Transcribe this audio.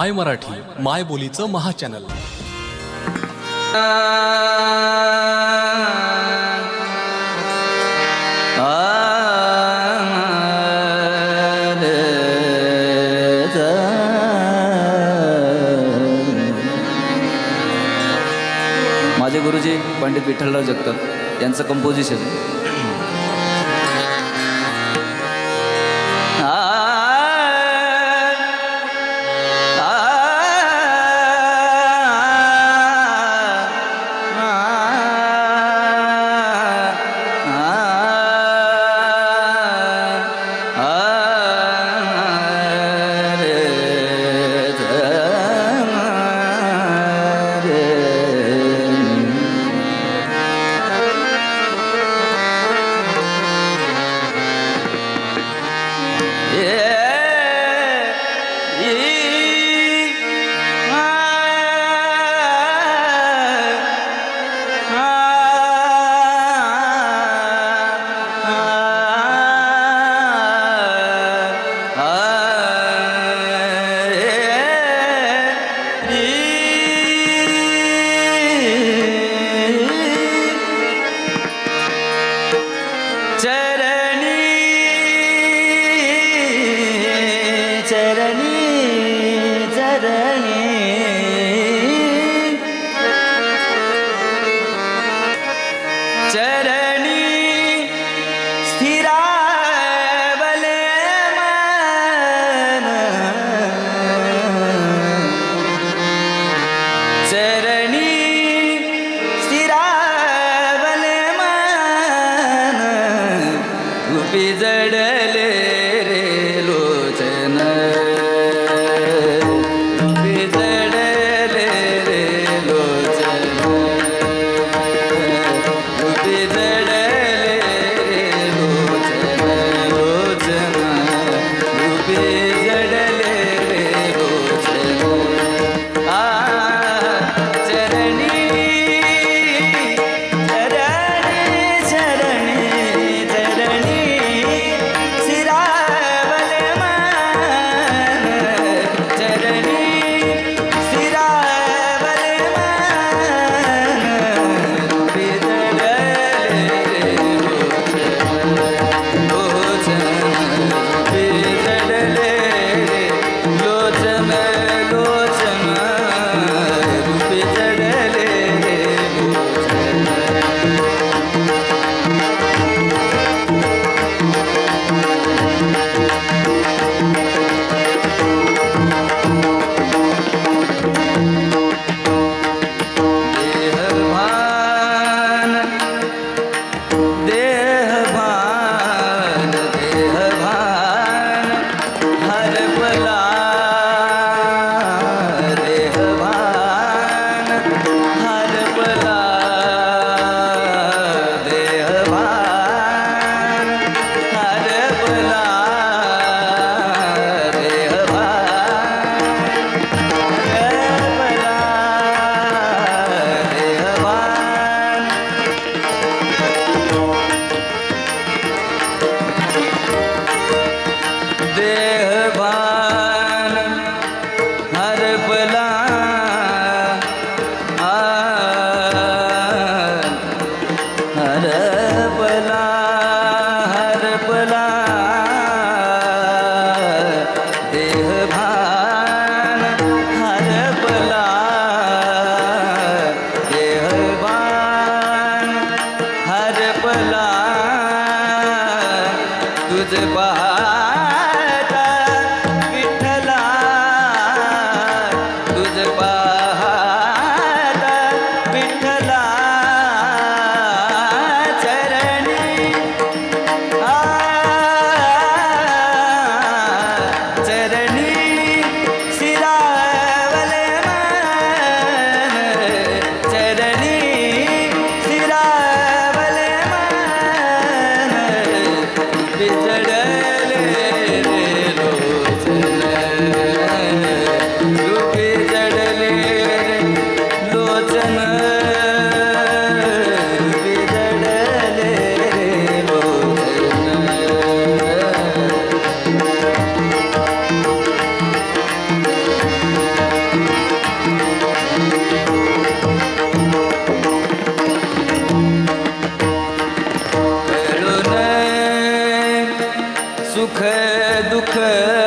I Marathi माय बोलीचं महाचॅनल माझे गुरुजी पंडित विठ्ठलराव जगताप यांचं कंपोजिशन said credo, credo.